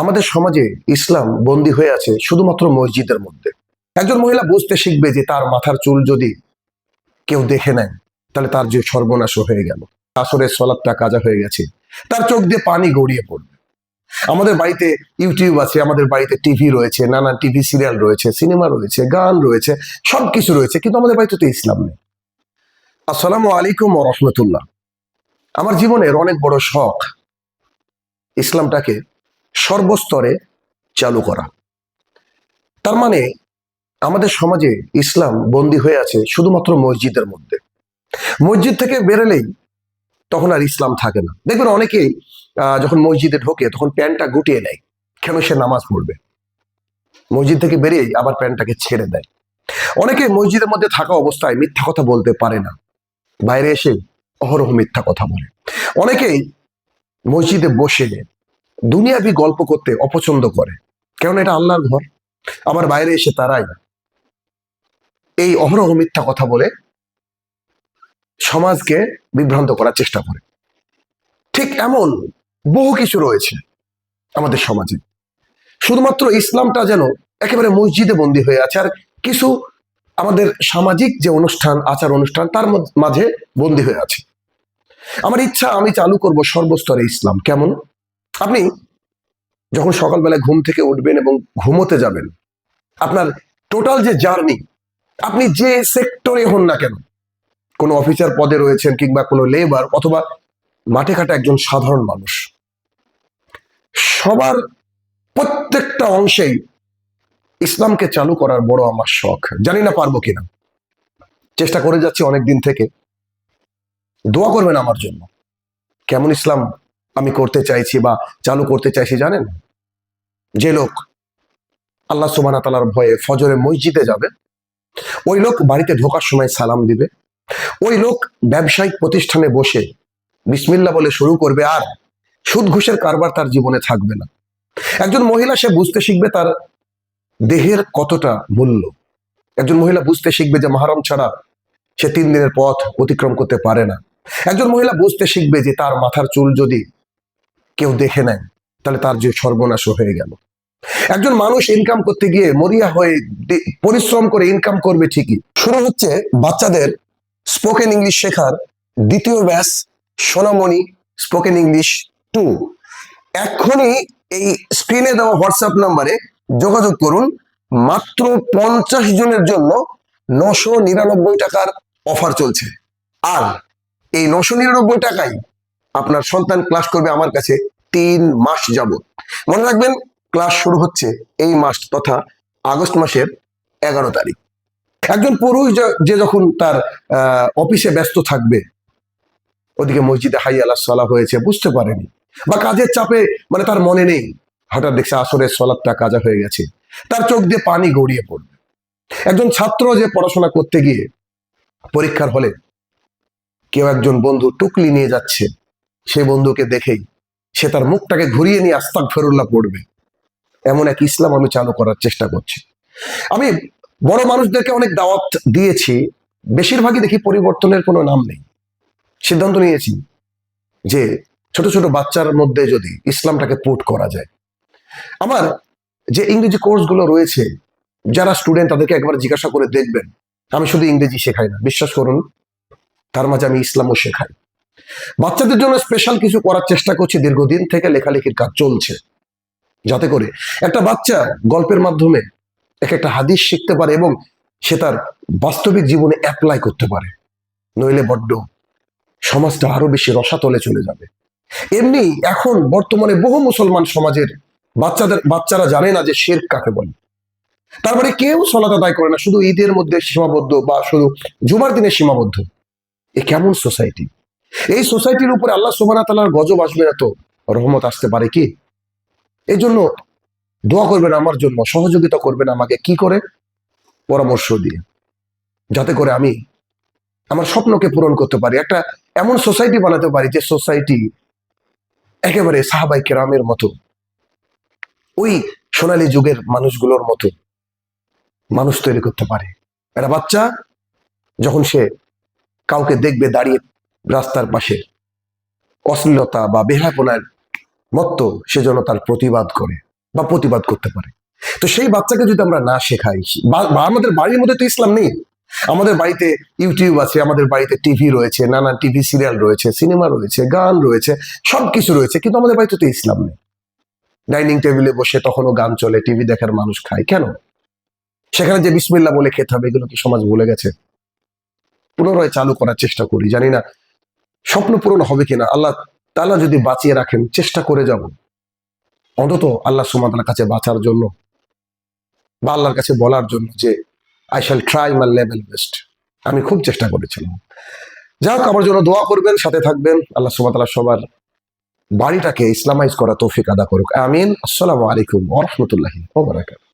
আমাদের সমাজে ইসলাম বন্দী হয়ে আছে শুধুমাত্র মসজিদের মধ্যে। একজন মহিলা বুঝতে শিখবে যে তার মাথার চুল যদি কেউ দেখে নেয়, তাহলে তার যে সর্বনাশ হয়ে গেল। আসরের সলাপটা কাজা হয়ে গেছে। তার চোখ দিয়ে পানি গড়িয়ে পড়বে। আমাদের বাড়িতে ইউটিউব আছে, আমাদের বাড়িতে টিভি রয়েছে নানান টিভি সিরিয়াল রয়েছে, সিনেমা রয়েছে, গান রয়েছে, সবকিছু রয়েছে, কিন্তু আমাদের বাড়িতে তো ইসলাম নেই। আসসালামু আলাইকুম রহমতুল্লাহ। আমার জীবনের অনেক বড় শখ ইসলামটাকে সর্বস্তরে চালু করা। তার মানে আমাদের সমাজে ইসলাম বন্দী হয়ে আছে শুধুমাত্র মসজিদের মধ্যে। মসজিদ থেকে বেরোলেই তখন আর ইসলাম থাকে না। দেখবেন অনেকেই যখন মসজিদে ঢোকে তখন প্যান্টটা গুটিয়ে নেয়, কেন সে নামাজ পড়বে? মসজিদ থেকে বেরিয়েই আবার প্যান্টটাকে ছেড়ে দেয়। অনেকে মসজিদের মধ্যে থাকা অবস্থায় মিথ্যা কথা বলতে পারে না। বাইরে এসে অহরহ মিথ্যা কথা বলে। অনেকেই মসজিদে বসে দুনিয়াবি গল্প করতে অপছন্দ করে। কারণ এটা আল্লাহর ঘর। আবার বাইরে এসে তারাই। এই অহরহ মিথ্যা কথা বলে সমাজকে বিভ্রান্ত করার চেষ্টা করে। ঠিক এমন বহু কিছু রয়েছে আমাদের সমাজে। শুধুমাত্র ইসলামটা যেন একেবারে মসজিদে বন্দী হয়ে আছে, আর কিছু আমাদের সামাজিক যে অনুষ্ঠান, আচার অনুষ্ঠান, তার মাঝে বন্দী হয়ে আছে। আমার ইচ্ছা আমি চালু করব সর্বস্তরে ইসলাম। কেমন? আপনি যখন সকালবেলা ঘুম থেকে উঠবেন এবং ঘুমোতে যাবেন, আপনার টোটাল যে জার্নি আপনি যে সেক্টরে হন না কেন, কোনো অফিসার পদে রয়েছেন কিংবা কোনো লেবার অথবা মাঠে ঘাটে একজন সাধারণ মানুষ, সবার প্রত্যেকটা অংশেই ইসলামকে চালু করার বড় আমার শখ। জানি না পারব কিনা। চেষ্টা করে যাচ্ছি অনেক দিন থেকে। দোয়া করবেন আমার জন্য। কেমন ইসলাম আমি করতে চাইছি বা চালু করতে চাইছি, জানেন? যে লোক আল্লাহ সুবানা তালার ভয়ে ফজরে মসজিদে যাবে, ওই লোক বাড়িতে ঢোকার সময় সালাম দিবে, ওই লোক ব্যবসায়িক প্রতিষ্ঠানে বসে বিসমিল্লা বলে শুরু করবে আর সুদ ঘুষের কারবার তার জীবনে থাকবে না। একজন মহিলা সে বুঝতে শিখবে তার দেহের কতটা মূল্য। একজন মহিলা বুঝতে শিখবে যে মাহারম ছাড়া সে তিন দিনের পথ অতিক্রম করতে পারে না। একজন মহিলা বুঝতে শিখবে যে তার মাথার চুল যদি কেউ দেখে নেয়, তাহলে তার যে সর্বনাশ হয়ে গেল। একজন মানুষ ইনকাম করতে গিয়ে মরিয়া হয়ে পরিশ্রম করে ইনকাম করবে ঠিকই। শুরু হচ্ছে বাচ্চাদের স্পোকেন ইংলিশ শেখার দ্বিতীয় ব্যাস সোনামণি স্পোকেন ইংলিশ টু এখনই এই স্ক্রিনে দেওয়া হোয়াটসঅ্যাপ নাম্বারে যোগাযোগ করুন, মাত্র পঞ্চাশ জনের জন্য নশো নিরানব্বই টাকার অফার চলছে। আর এই নশো নিরানব্বই টাকায় আপনার সন্তান ক্লাস করবে আমার কাছে তিন মাস যাবত মনে রাখবেন ক্লাস শুরু হচ্ছে এই মাস তথা আগস্ট মাসের এগারো তারিখ। একজন পুরুষ যে- যখন তার অফিসে ব্যস্ত থাকবে, ওদিকে মসজিদে হাই আল্লাহ সলা হয়েছে, বুঝতে পারেনি। বা কাজের চাপে মানে তার মনে নেই। হঠাৎ দেখছে আসরের সলাপটা কাজা হয়ে গেছে। তার চোখ দিয়ে পানি গড়িয়ে পড়বে। একজন ছাত্র যে পড়াশোনা করতে গিয়ে পরীক্ষার হলে কেউ একজন বন্ধু টুকলি নিয়ে যাচ্ছে। সেই বন্ধুকে দেখেই সে তার মুখটাকে ঘুরিয়ে নিয়ে আস্তাক ফেরুল্লাহ পড়বে। এমন এক ইসলাম আমি চালু করার চেষ্টা করছি। আমি বড় মানুষদেরকে অনেক দাওয়াত দিয়েছি, বেশিরভাগই দেখি পরিবর্তনের কোনো নাম নেই। সিদ্ধান্ত নিয়েছি যে ছোট ছোট বাচ্চার মধ্যে যদি ইসলামটাকে পুট করা যায়। আমার যে ইংরেজি কোর্সগুলো রয়েছে, যারা স্টুডেন্ট তাদেরকে একবার জিজ্ঞাসা করে দেখবেন। আমি শুধু ইংরেজি শেখাই না, বিশ্বাস করুন, তার মাঝে আমি ইসলামও শেখাই। বাচ্চাদের জন্য স্পেশাল কিছু করার চেষ্টা করছি দীর্ঘদিন থেকে লেখালেখির কাজ চলছে। যাতে করে একটা বাচ্চা গল্পের মাধ্যমে এক একটা হাদিস শিখতে পারে এবং সে তার বাস্তবিক জীবনে অ্যাপ্লাই করতে পারে। নইলে বড্ড সমাজটা আরও বেশি রসাতলে চলে যাবে। এমনি এখন বর্তমানে বহু মুসলমান সমাজের বাচ্চাদের, বাচ্চারা জানে না যে শের কাকে বলে। তারপরে কেউ সলাত আদায় করে না, শুধু ঈদের মধ্যে সীমাবদ্ধ বা শুধু জুমার দিনে সীমাবদ্ধ। এ কেমন সোসাইটি এই সোসাইটির উপরে আল্লাহ সুবানা তালার গজব আসবে না তো? রহমত আসতে পারে কি? এই জন্য দোয়া করবেন আমার জন্য, সহযোগিতা করবেন আমাকে। কি করে? পরামর্শ দিয়ে। যাতে করে আমি আমার স্বপ্নকে পূরণ করতে পারি। একটা এমন সোসাইটি বানাতে পারি যে সোসাইটি একেবারে সাহাবাই কেরামের মতো, ওই সোনালী যুগের মানুষগুলোর মতো মানুষ তৈরি করতে পারে। একটা বাচ্চা যখন সে কাউকে দেখবে দাঁড়িয়ে রাস্তার পাশে অশ্লীলতা বা বেহাপনার মত্ত সে যেন তার প্রতিবাদ করে বা প্রতিবাদ করতে পারে। তো সেই বাচ্চাকে যদি আমরা না শেখাই, বা- আমাদের বাড়ির মধ্যে তো ইসলাম নেই। আমাদের বাড়িতে ইউটিউব আছে, আমাদের বাড়িতে টিভি রয়েছে, নানান টিভি সিরিয়াল রয়েছে, সিনেমা রয়েছে, গান রয়েছে, সবকিছু রয়েছে, কিন্তু আমাদের বাড়িতে তো ইসলাম নেই। ডাইনিং টেবিলে বসে তখনও গান চলে, টিভি দেখার মানুষ খায়। কেন? সেখানে যে বিসমিল্লা বলে খেতে হবে, এগুলো কি সমাজ ভুলে গেছে? পুনরায় চালু করার চেষ্টা করি, জানি না স্বপ্ন পূরণ হবে কিনা? আল্লাহ তালা যদি বাঁচিয়ে রাখেন, চেষ্টা করে যাব। অন্তত আল্লাহ সুমাতার কাছে বাঁচার জন্য বা আল্লাহর কাছে বলার জন্য যে I shall try my level best আমি খুব চেষ্টা করেছিলাম। যা হোক আমার জন্য দোয়া করবেন, সাথে থাকবেন। আল্লাহ সুমাতালা সবার বাড়িটাকে ইসলামাইজ করা তৌফিক আদা করুক। আমিন। আসসালামু আলাইকুম ওরহমতুল্লাহি ওবরাকাত